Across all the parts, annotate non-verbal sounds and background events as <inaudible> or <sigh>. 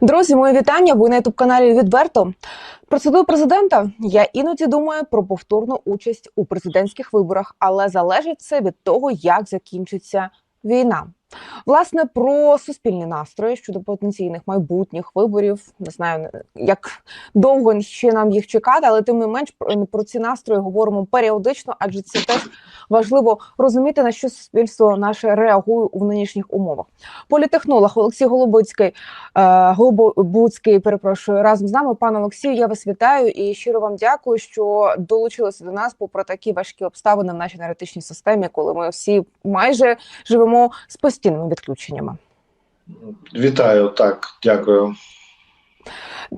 Друзі, моє вітання. Ви на ютуб каналі відверто. Процедура президента. Я іноді думаю про повторну участь у президентських виборах, але залежить це від того, як закінчиться війна. Власне, про суспільні настрої щодо потенційних майбутніх виборів. Не знаю, як довго ще нам їх чекати, але тим не менш про, ці настрої говоримо періодично, адже це теж важливо розуміти, на що суспільство наше реагує у нинішніх умовах. Політехнолог Олексій Голубицький, е, Голубуцький, перепрошую, разом з нами. Пане Олексію, я вас вітаю і щиро вам дякую, що долучилися до нас попри такі важкі обставини в нашій енергетичній системі, коли ми всі майже живемо з постійними відключеннями. Вітаю, так, дякую.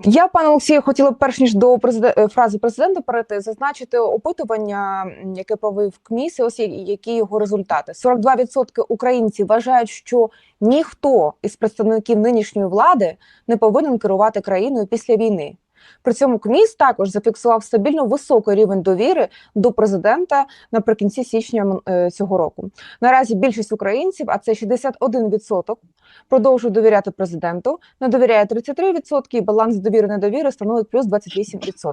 Я, пане Олексію, хотіла б перш ніж до президе... е, фрази президента перейти, зазначити опитування, яке провів КМІС, і ось які його результати. 42% українців вважають, що ніхто із представників нинішньої влади не повинен керувати країною після війни. При цьому КМІС також зафіксував стабільно високий рівень довіри до президента наприкінці січня е, цього року. Наразі більшість українців, а це 61%, продовжують довіряти президенту, не довіряє 33%, і баланс довіри недовіри становить плюс 28%.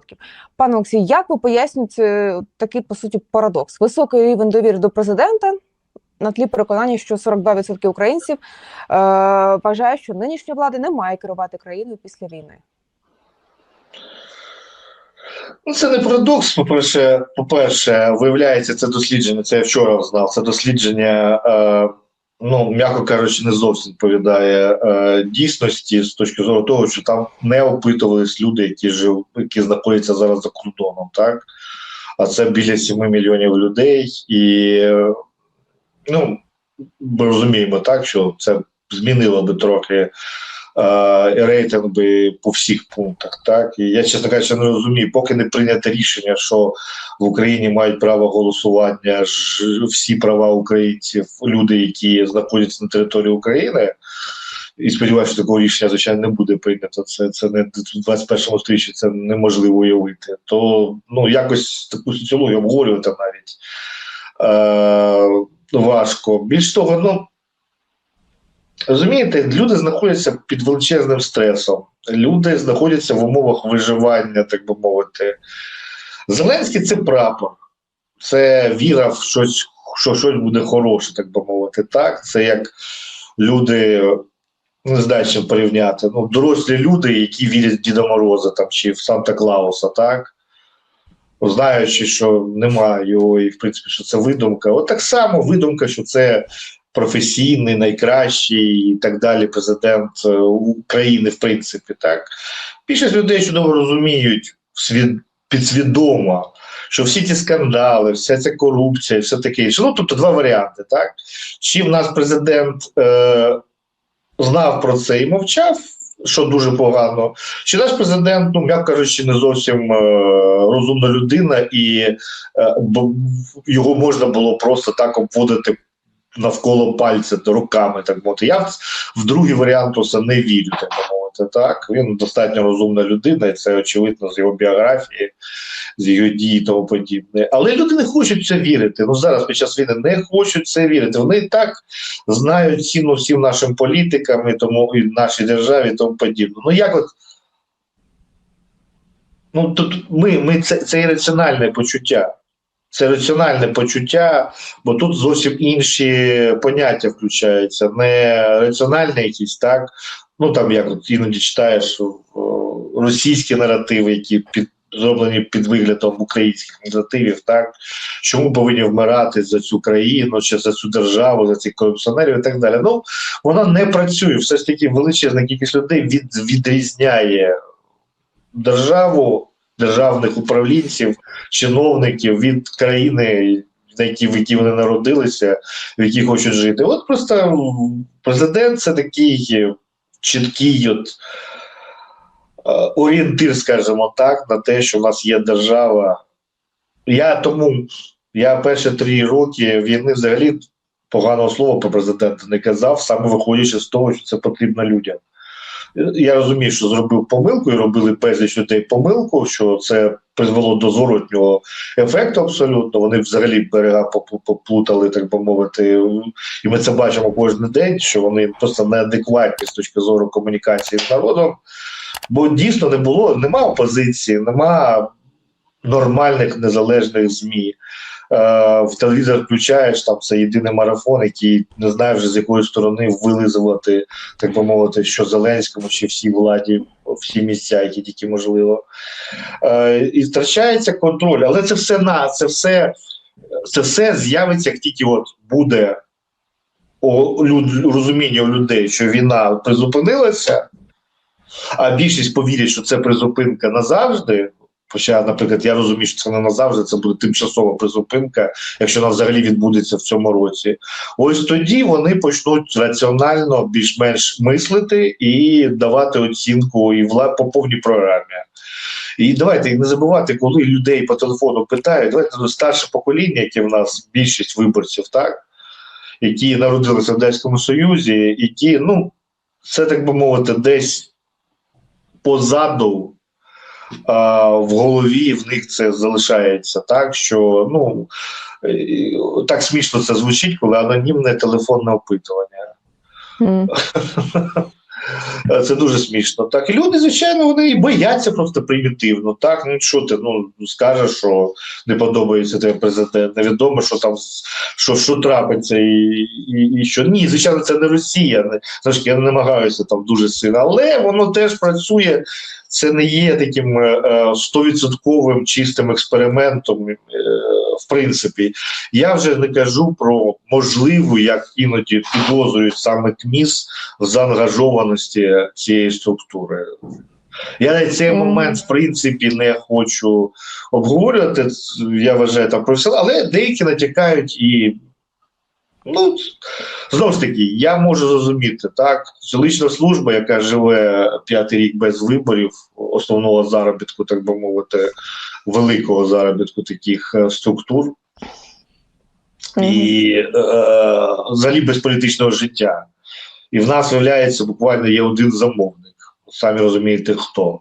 Пане Олексій, як ви пояснюєте е, такий по суті парадокс? Високий рівень довіри до президента на тлі переконання, що 42% українців е, вважають, що нинішня влада не має керувати країною після війни. Ну, це не парадокс. По-перше, по-перше, виявляється, це дослідження. Це я вчора знав. Це дослідження, е, ну м'яко кажучи, не зовсім відповідає е, дійсності з точки зору того, що там не опитувались люди, які жив, які знаходяться зараз за кордоном, так а це біля 7 мільйонів людей, і ну ми розуміємо так, що це змінило би трохи. Е, рейтинг по всіх пунктах. Так і я чесно кажучи, не розумію, поки не прийнято рішення, що в Україні мають право голосування всі права українців, люди, які знаходяться на території України. І сподіваюся, що такого рішення, звичайно, не буде прийнято. Це це не в 21 сторіччі це неможливо уявити. То ну якось таку соціологію обговорювати навіть е, важко. Більш того, ну Розумієте, люди знаходяться під величезним стресом, люди знаходяться в умовах виживання, так би мовити. Зеленський це прапор, це віра в щось, що щось буде хороше, так би мовити. Так, це як люди, не знаю, чим порівняти. Ну, дорослі люди, які вірять в Діда Мороза там, чи в Санта Клауса, так? Знаючи, що немає його, і в принципі, що це видумка. От так само видумка, що це професійний, найкращий і так далі президент е, України, в принципі, так. Більшість людей чудово розуміють свід... підсвідомо, що всі ці скандали, вся ця корупція, все таке інше. Ну, тобто два варіанти, так? Чи в нас президент е... знав про це і мовчав, що дуже погано, чи наш президент, ну, м'яко кажучи, не зовсім е... розумна людина, і е... його можна було просто так обводити навколо пальця руками, так мовити. Я в, другий варіант усе не вірю, так мовити. Так він достатньо розумна людина, і це очевидно з його біографії, з його дії і тому подібне. Але люди не хочуть це вірити. Ну зараз під час війни не хочуть це вірити. Вони і так знають ціну всім нашим політикам і тому і нашій державі, тому подібне. Ну як от. Ну, тут ми, ми це, це ірраціональне почуття. Це раціональне почуття, бо тут зовсім інші поняття включаються. Не раціональне якісь, так. Ну там як от іноді читаєш російські наративи, які під зроблені під виглядом українських наративів, так чому повинні вмирати за цю країну, чи за цю державу, за цих корупціонерів і так далі. Ну вона не працює. Все ж таки величезна кількість людей від, відрізняє державу державних управлінців, чиновників від країни, на які, в якій вони народилися, в якій хочуть жити. От просто президент це такий чіткий от, е, орієнтир, скажімо так, на те, що в нас є держава. Я тому, я перші три роки війни взагалі поганого слова про президента не казав, саме виходячи з того, що це потрібно людям. Я розумію, що зробив помилку і робили безліч людей помилку, що це призвело до зворотнього ефекту абсолютно. Вони взагалі берега поплутали, так би мовити, і ми це бачимо кожен день, що вони просто неадекватні з точки зору комунікації з народом. Бо дійсно не було, нема опозиції, нема нормальних незалежних ЗМІ. Е, в телевізор включаєш, там це єдиний марафон, який не знаю вже з якої сторони вилизувати, так би мовити, що Зеленському, чи всій владі, всі місця, які тільки можливо. Е, і втрачається контроль. Але це все на це все, це все з'явиться, як тільки от буде у люд, розуміння у людей, що війна призупинилася, а більшість повірять, що це призупинка назавжди. Хоча, наприклад, я розумію, що це не назавжди, це буде тимчасова призупинка, якщо вона взагалі відбудеться в цьому році. Ось тоді вони почнуть раціонально більш-менш мислити і давати оцінку і вла по повній програмі. І давайте і не забувати, коли людей по телефону питають, давайте ну, старше покоління, яке в нас більшість виборців, так які народилися в Радянському Союзі, які, ну, це так би мовити, десь позаду в голові в них це залишається так, що ну так смішно це звучить, коли анонімне телефонне опитування. Це дуже смішно. Так, і люди, звичайно, вони і бояться просто примітивно. Так, ну що ти ну скажеш, що не подобається тебе президент, невідомо, що там що, що трапиться, і, і, і що ні, звичайно, це не Росія. Не я не намагаюся там дуже сильно, але воно теж працює. Це не є таким е, е, стовідсотковим чистим експериментом. е, В принципі, я вже не кажу про можливу, як іноді підозрюють саме КМІС в заангажованості цієї структури. Я навіть цей Мгм. момент, в принципі, не хочу обговорювати. Я вважаю там професіонал, але деякі натякають і. Ну, знову ж таки, я можу зрозуміти, так, селищна служба, яка живе п'ятий рік без виборів, основного заробітку, так би мовити, великого заробітку таких е, структур, і е, взагалі без політичного життя. І в нас, виявляється, буквально є один замовник. Самі розумієте, хто.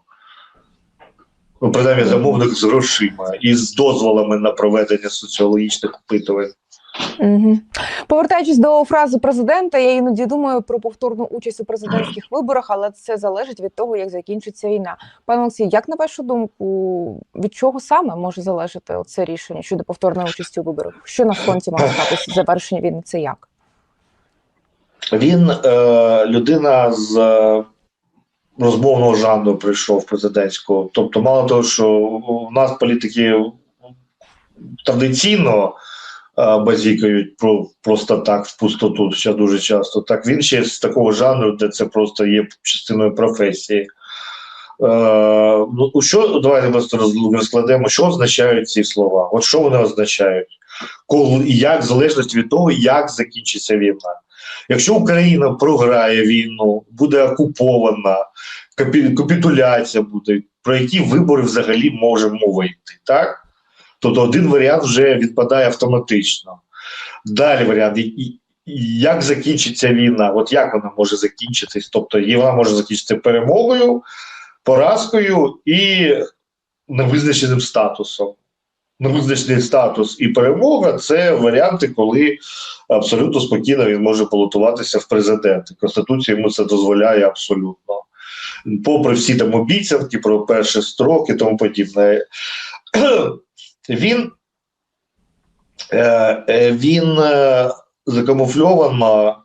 Ну, принаймні, замовник з грошима і з дозволами на проведення соціологічних опитувань. Мгм. Повертаючись до фрази президента, я іноді думаю про повторну участь у президентських виборах, але це залежить від того, як закінчиться війна. Пане Олексій, як на вашу думку, від чого саме може залежати це рішення щодо повторної участі у виборах? Що на фронті має статися завершення війни? Це як? Він е, людина з е, розмовного жанру прийшов президентського. Тобто, мало того, що у нас політики традиційно базікають про просто так в пустоту ще дуже часто. Так він ще з такого жанру, де це просто є частиною професії. Е, ну, що давайте просто розкладемо, що означають ці слова. От що вони означають, коли як, в залежності від того, як закінчиться війна. Якщо Україна програє війну, буде окупована, капі- капітуляція буде, про які вибори взагалі може мова йти, так? Тобто один варіант вже відпадає автоматично. Далі варіант, як закінчиться війна, от як вона може закінчитись? Тобто вона може закінчитися перемогою, поразкою і невизначеним статусом. Невизначений статус і перемога це варіанти, коли абсолютно спокійно він може балотуватися в президенти. Конституція йому це дозволяє абсолютно. Попри всі там обіцянки про перший строк і тому подібне. Він, е, е, він е, закамуфльовано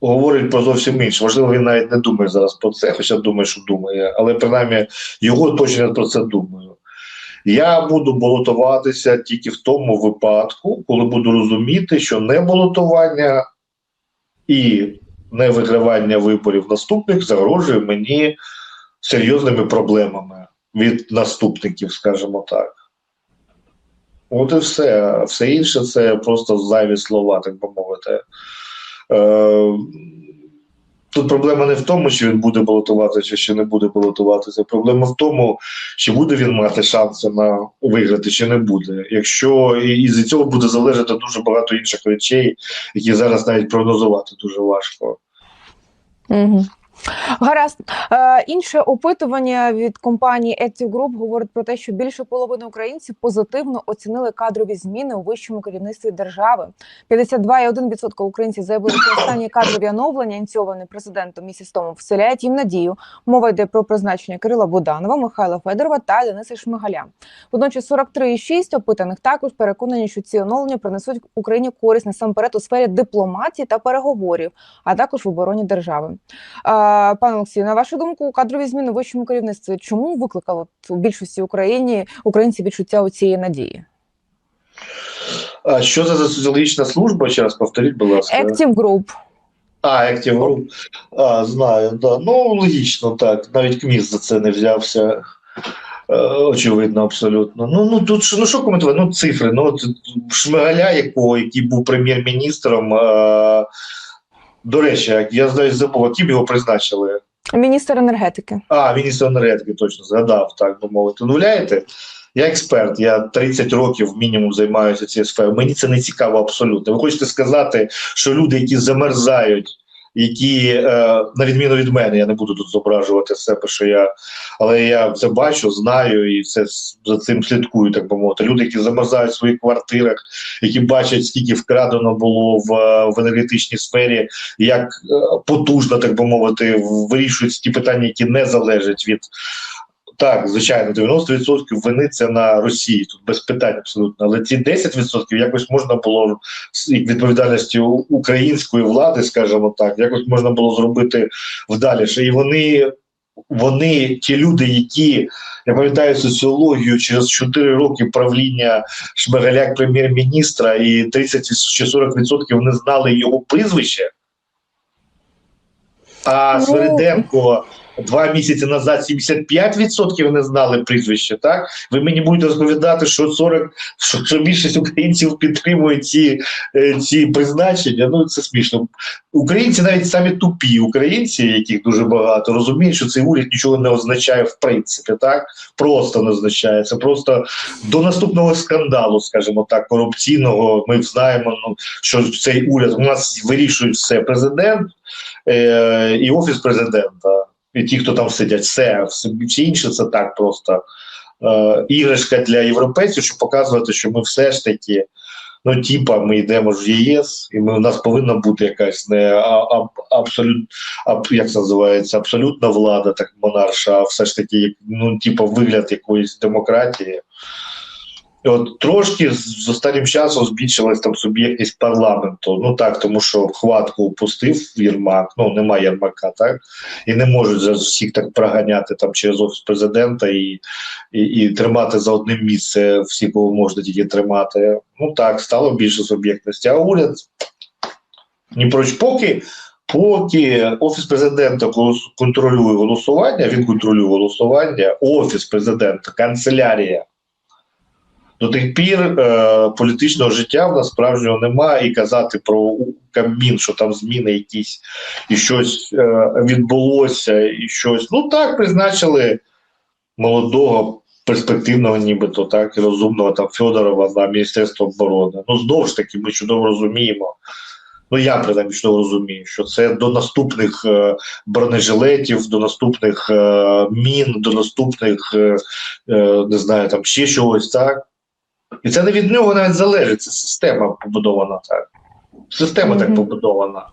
говорить про зовсім інше. Можливо, він навіть не думає зараз про це, хоча думає, що думає, але принаймні його точно про це думаю. Я буду балотуватися тільки в тому випадку, коли буду розуміти, що не балотування і не вигравання виборів наступних загрожує мені серйозними проблемами від наступників, скажімо так. От і все. Все інше це просто зайві слова, так би мовити. Е, Тут проблема не в тому, чи він буде балотуватися, чи не буде балотуватися. Проблема в тому, чи буде він мати шанси на виграти, чи не буде. Якщо і, з цього буде залежати дуже багато інших речей, які зараз навіть прогнозувати дуже важко. Угу. Гаразд. Е, інше опитування від компанії Active Group говорить про те, що більше половини українців позитивно оцінили кадрові зміни у вищому керівництві держави. 52,1% українців заявили, що останні кадрові оновлення, ініційовані президентом місяць тому, вселяють їм надію. Мова йде про призначення Кирила Буданова, Михайла Федорова та Дениса Шмигаля. Водночас 43,6 опитаних також переконані, що ці оновлення принесуть Україні користь насамперед у сфері дипломатії та переговорів, а також в обороні держави. А, Пане Олексію, на вашу думку, кадрові зміни в вищому керівництві чому викликало у більшості Україні українців відчуття у цієї надії? А що це за соціологічна служба? Ще раз повторіть, будь ласка. Active Group. А, Active Group. А, знаю, да. Ну, логічно, так. Навіть КМІС за це не взявся. Е, Очевидно, абсолютно. Ну, ну тут ну що коментувати? Ну, цифри. Ну, от Шмигаля, якого, який був прем'єр-міністром. Е, до речі, я знаю, забув, яким його призначили. Міністр енергетики. А, міністр енергетики точно згадав, так би мовити. Ну, вляєте? Я експерт, я 30 років мінімум займаюся цією сферою. Мені це не цікаво абсолютно. Ви хочете сказати, що люди, які замерзають, які, е, на відміну від мене, я не буду тут зображувати себе, що я, але я це бачу, знаю і це за цим слідкую, так би мовити. Люди, які замерзають в своїх квартирах, які бачать, скільки вкрадено було в, е, в енергетичній сфері, як е, потужно, так би мовити, вирішують ті питання, які не залежать від. Так, звичайно, 90% вини це на Росії, тут без питань абсолютно. Але ці 10% якось можна було з відповідальності української влади, скажімо так, якось можна було зробити вдаліше. І вони, вони ті люди, які я пам'ятаю соціологію через 4 роки правління Шмигаля як прем'єр-міністра, і 30 чи 40% не знали його прізвище. А Ну. Два місяці назад 75% не знали прізвище. Так ви мені будете розповідати, що 40, що, більшість українців підтримують ці, е, ці призначення. Ну це смішно. Українці навіть самі тупі українці, яких дуже багато, розуміють, що цей уряд нічого не означає в принципі. Так просто не означає. Це просто до наступного скандалу, скажімо так, корупційного. Ми знаємо, ну що цей уряд у нас вирішують все президент е, і офіс президента, ті, хто там сидять, все, все інше це так просто е, іграшка для європейців, щоб показувати, що ми все ж таки. Ну, типа, ми йдемо в ЄС, і ми, у нас повинна бути якась не а, абсолют, а, як це називається, абсолютна влада, так монарша, а все ж таки, ну, типа, вигляд якоїсь демократії. От трошки з останнім часом збільшилась там суб'єктність парламенту. Ну так, тому що хватку пустив Єрмак, ну немає Єрмака, так і не можуть зараз всіх так проганяти там через офіс президента і, і, і тримати за одним місце всі, кого можна тільки тримати. Ну так, стало більше суб'єктності. А уряд ні про поки. Поки офіс президента контролює голосування, він контролює голосування, офіс президента, канцелярія. До тих пір е, політичного життя в нас справжнього немає, і казати про Кабмін, що там зміни якісь і щось е, відбулося, і щось. Ну так, призначили молодого, перспективного, нібито так, і розумного там Федорова на Міністерство оборони. Ну, знову ж таки, ми чудово розуміємо. Ну, я принаймні чудово розумію, що це до наступних е, бронежилетів, до наступних е, мін, до наступних, е, е, не знаю, там ще чогось, так. І це не від нього навіть залежить. Це система побудована так. Система так побудована.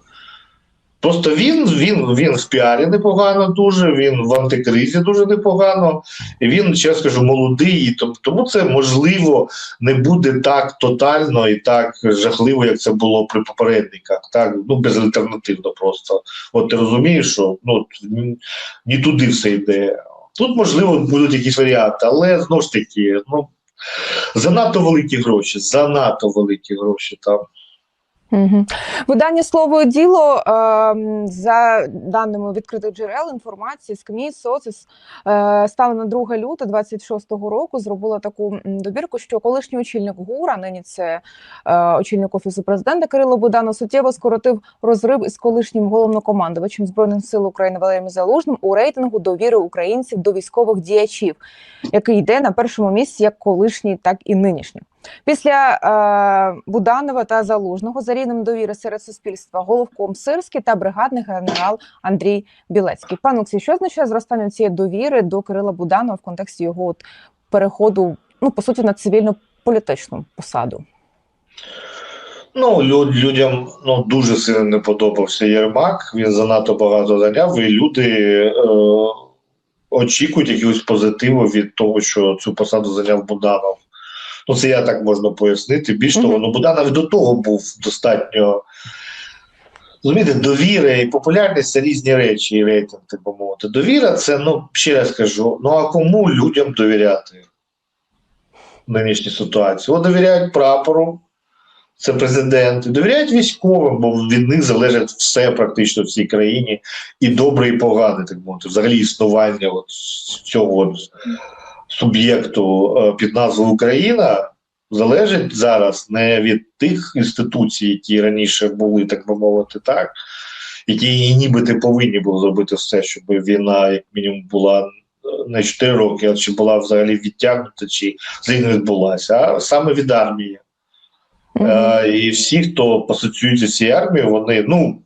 Просто він, він, він в піарі непогано дуже, він в антикризі дуже непогано, і він, раз кажу, молодий, і тому- це можливо не буде так тотально і так жахливо, як це було при попередниках. Так, ну безальтернативно просто. От ти розумієш, що ну, ні туди все йде. Тут, можливо, будуть якісь варіанти, але знову ж таки, ну занадто великі гроші, занадто великі гроші там. Угу. Видання слово і діло ем, за даними відкритих джерел інформації з КМІ соціс е, стали на 2 лютого 26-го року. Зробила таку добірку, що колишній очільник ГУРа, нині це е, очільник офісу президента Кирило Буданов, суттєво скоротив розрив із колишнім головнокомандувачем збройних сил України Валерієм Залужним у рейтингу довіри українців до військових діячів, який йде на першому місці як колишній, так і нинішній. Після е, Буданова та Залужного за рівнем довіри серед суспільства головком Сирський та бригадний генерал Андрій Білецький. Пан Олексій, що означає зростання цієї довіри до Кирила Буданова в контексті його от переходу, ну по суті, на цивільну політичну посаду? Ну, лю- людям ну, дуже сильно не подобався Єрмак, він занадто багато зайняв, і люди е, очікують якогось позитиву від того, що цю посаду зайняв Буданов. Ну, це я так можна пояснити. Більш того, ну Буданов до того був достатньо. Розумієте, довіра і популярність це різні речі, і рейтинг, так би мовити. Довіра це, ну, ще раз кажу, ну а кому людям довіряти в нинішній ситуації? От довіряють прапору, це президенти, довіряють військовим, бо від них залежить все практично в цій країні, і добре, і погане, так мовити, взагалі існування от цього суб'єкту е, під назвою Україна залежить зараз не від тих інституцій, які раніше були, так би мовити, так, які нібито повинні були зробити все, щоб війна, як мінімум, була е, не 4 роки, а чи була взагалі відтягнута, чи не відбулася, а саме від армії. Е, і всі, хто асоціюється з цією армією, вони, ну,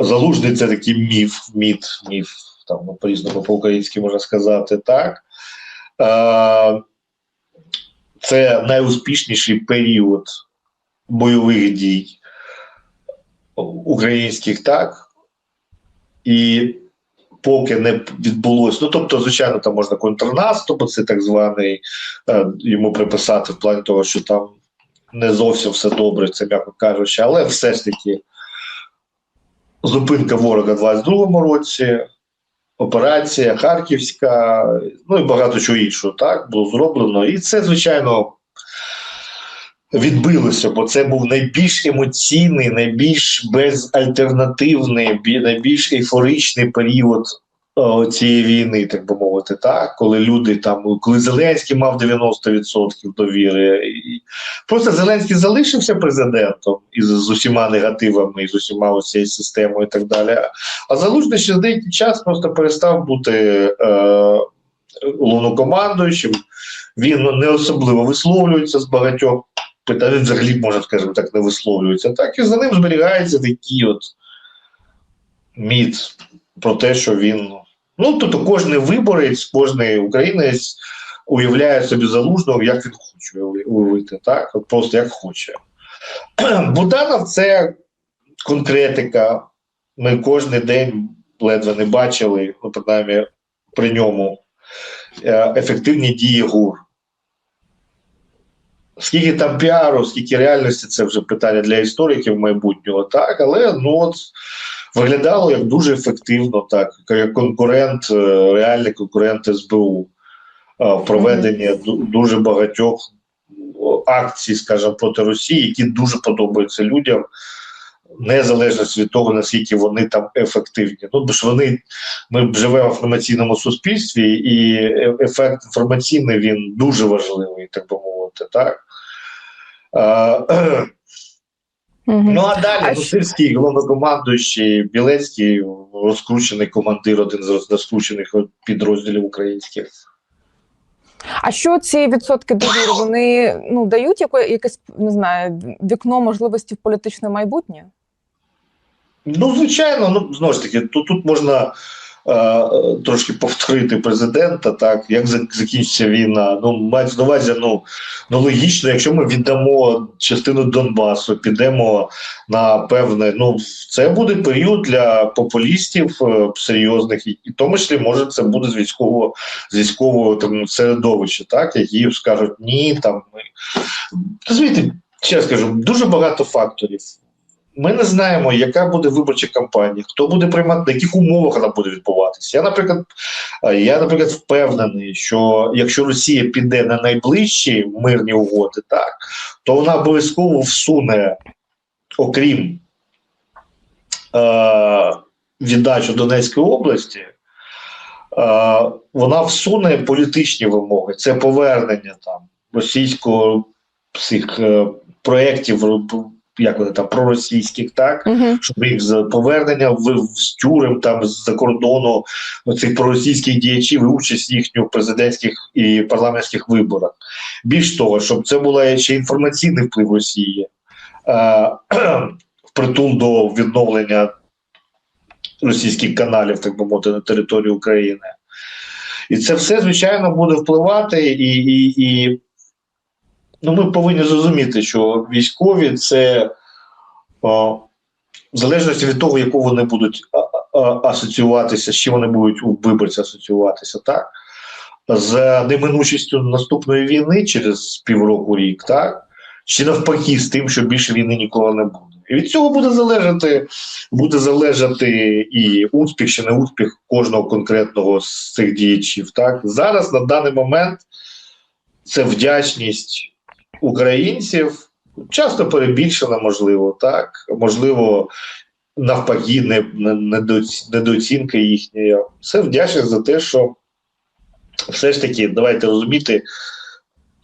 залужний це такий міф, міт, міф, там по-різному по-українськи можна сказати, так. Е, це найуспішніший період бойових дій українських, так. І поки не відбулося, ну тобто, звичайно, там можна контрнаступ, це так званий, е, йому приписати в плані того, що там не зовсім все добре, це м'яко кажучи, але все ж таки зупинка ворога в 22-му році, операція Харківська, ну і багато чого іншого так було зроблено. І це, звичайно, відбилося, бо це був найбільш емоційний, найбільш безальтернативний, найбільш ейфоричний період цієї війни, так би мовити, так, коли люди там, коли Зеленський мав 90% довіри, і просто Зеленський залишився президентом із з усіма негативами, і з усіма цією системою і так далі. А залужний ще деякий час просто перестав бути е, головнокомандуючим. Він не особливо висловлюється з багатьох питань, взагалі, може, скажімо так, не висловлюється. Так, і за ним зберігається такий от міт про те, що він. Ну, тобто кожен виборець, кожен українець уявляє собі залужного, як він хоче уявити, так? Просто як хоче. <clears throat> Буданов це конкретика. Ми кожен день ледве не бачили, ну, принаймні при ньому е, ефективні дії ГУР. Скільки там піару, скільки реальності, це вже питання для істориків майбутнього, так, але ну от виглядало як дуже ефективно, так, як конкурент, е, реальний конкурент СБУ е, в проведенні дуже багатьох акцій, скажімо, проти Росії, які дуже подобаються людям, незалежно від того, наскільки вони там ефективні. Ну, бо ж вони ми живемо в інформаційному суспільстві, і е- ефект інформаційний він дуже важливий, так би мовити, так. А, Мгм. Ну а далі А ну, що- Сирський, головнокомандуючий, Білецький, розкручений командир, один з розкручених підрозділів українських. А що ці відсотки довіри вони ну дають яке, якесь не знаю вікно можливості в політичне майбутнє? Ну, звичайно, ну знову ж таки, тут, тут можна трошки повторити президента, так як закінчиться війна. Ну, мається на увазі, ну, ну логічно, якщо ми віддамо частину Донбасу, підемо на певне, ну це буде період для популістів е, серйозних, і в тому числі може це буде з військового з військового там середовища, так які скажуть ні, там ми розумієте, ще раз кажу, дуже багато факторів. Ми не знаємо, яка буде виборча кампанія, хто буде приймати, на яких умовах вона буде відбуватися. Я, наприклад, е, я, наприклад, впевнений, що якщо Росія піде на найближчі мирні угоди, так то вона обов'язково всуне, окрім е, віддачу Донецької області, е, вона всуне політичні вимоги. Це повернення там російського цих е, проєктів як вони там проросійських, так Угу. щоб їх з повернення в, в з тюрем там з-за кордону цих проросійських діячів і участь їхню в президентських і парламентських виборах. Більш того, щоб це була ще інформаційний вплив Росії е, впритул <clears throat> до відновлення російських каналів, так би мовити, на території України. І це все, звичайно, буде впливати, і, і, і ну, ми повинні зрозуміти, що військові це в залежності від того, яку вони будуть асоціюватися, з чим вони будуть у виборці асоціюватися, так? З неминучістю наступної війни через півроку рік, так? Чи навпаки, з тим, що більше війни ніколи не буде. І від цього буде залежати, буде залежати і успіх чи не успіх кожного конкретного з цих діячів. Так? Зараз на даний момент це вдячність українців, часто перебільшена, можливо, так, можливо, навпаки, не, не, недооц- недооцінка їхня. Це вдячність за те, що все ж таки, давайте розуміти,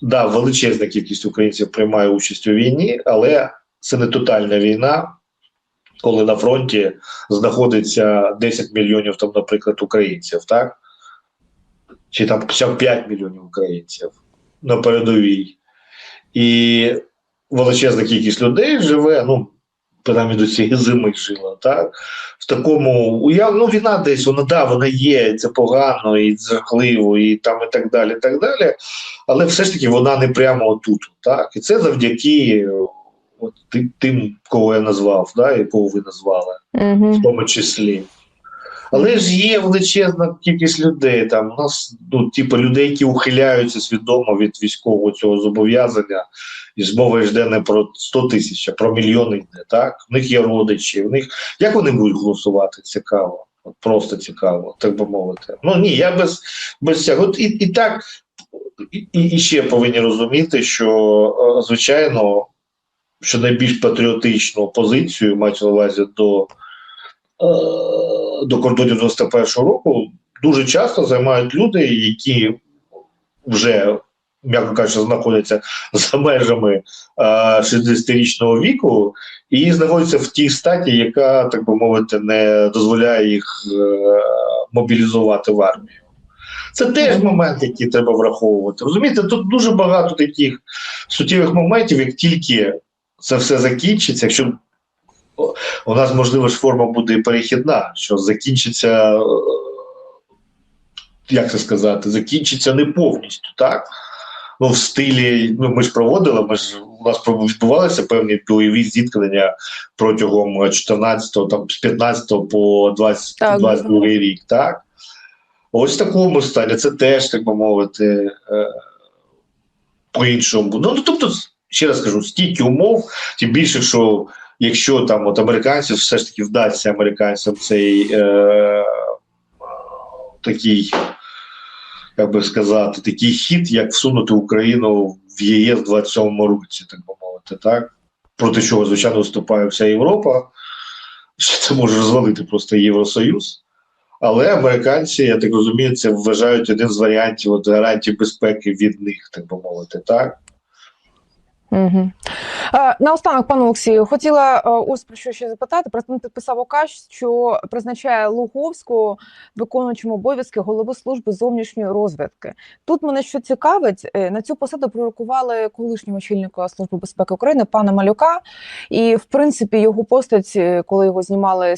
да, величезна кількість українців приймає участь у війні, але це не тотальна війна, коли на фронті знаходиться 10 мільйонів, там, наприклад, українців, так? Чи там 5 мільйонів українців на передовій. І величезна кількість людей живе, ну, принаймні до цієї зими жила, так? В такому уяв... ну, війна десь, вона да, вона є, це погано, і жахливо, і там і так далі, і так далі. Але все ж таки вона не прямо отут. Так? І це завдяки от, тим, кого я назвав, да, якого ви назвали, Угу. в тому числі. Але ж є величезна кількість людей. Там у нас ну, типу, людей, які ухиляються свідомо від військового цього зобов'язання, і ж мова йде не про 100 тисяч, а про мільйони йде. Так? В них є родичі. В них як вони будуть голосувати? Цікаво. От просто цікаво, так би мовити. Ну ні, я без, без цього. От і, і так, і, і ще повинні розуміти, що е, звичайно, що найбільш патріотичну позицію мають на увазі до, до кордонів 91-го року, дуже часто займають люди, які вже, м'яко кажучи, знаходяться за межами е, 60-річного віку, і знаходяться в тій статі, яка, так би мовити, не дозволяє їх е, мобілізувати в армію. Це теж момент, який треба враховувати. Розумієте, тут дуже багато таких суттєвих моментів, як тільки це все закінчиться, якщо у нас, можливо, ж форма буде перехідна, що закінчиться, е, як це сказати, закінчиться не повністю, так? Ну, в стилі, ну ми ж проводили, ми ж у нас відбувалися певні бойові зіткнення протягом 14 там з 15 по 20, Так, 22 рік, так? Ось в такому стані це теж, так би мовити, е, по-іншому. Ну, ну, тобто, ще раз кажу, стільки умов, тим більше, що якщо там от американців все ж таки вдасться американцям цей е, такий, як би сказати, такий хід, як всунути Україну в ЄС в 27-му році, так би мовити, так? Проти чого, звичайно, виступає вся Європа, що це може розвалити просто Євросоюз. Але американці, я так розумію, це вважають один з варіантів от, гарантій безпеки від них, так би мовити, так? Угу. Е, наостанок, пане Олексію, хотіла е, ось про що ще запитати. Президент підписав указ, що призначає Луговську виконуючим обов'язки голови служби зовнішньої розвідки. Тут мене що цікавить, е, на цю посаду пророкували колишнього очільника служби безпеки України пана Малюка. І в принципі його постать, коли його знімали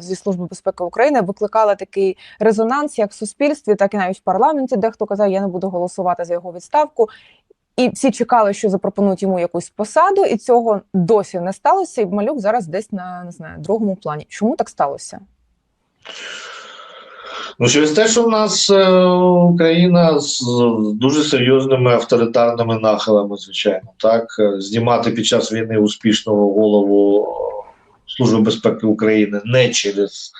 зі служби безпеки України, викликала такий резонанс як в суспільстві, так і навіть в парламенті. Дехто казав, я не буду голосувати за його відставку. І всі чекали, що запропонують йому якусь посаду, і цього досі не сталося. І малюк зараз десь на не знаю другому плані. Чому так сталося? Ну, через те, що в нас е, Україна з дуже серйозними авторитарними нахилами, звичайно, так Е, знімати під час війни успішного голову е, Служби безпеки України не через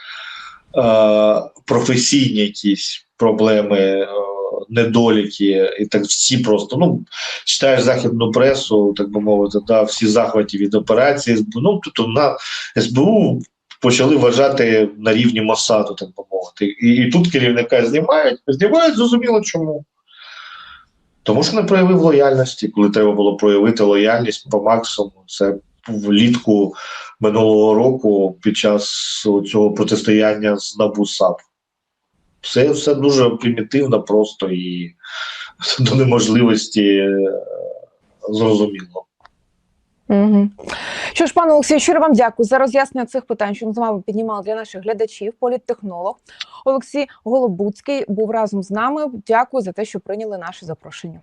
е, професійні якісь проблеми, е, недоліки, і так всі просто ну читаєш західну пресу, так би мовити, да, всі захваті від операції. Ну тобто на СБУ почали вважати на рівні Мосаду, так би мовити. І, і тут керівника знімають, знімають зрозуміло чому. Тому що не проявив лояльності, коли треба було проявити лояльність по максимуму. Це влітку минулого року під час цього протистояння з НАБУ САП. Все, все дуже примітивно, просто і <laughs> до неможливості е, зрозуміло. Угу. Що ж, пане Олексію, щиро вам дякую за роз'яснення цих питань, що ми з вами піднімали для наших глядачів. Політтехнолог Олексій Голобуцький був разом з нами. Дякую за те, що прийняли наше запрошення.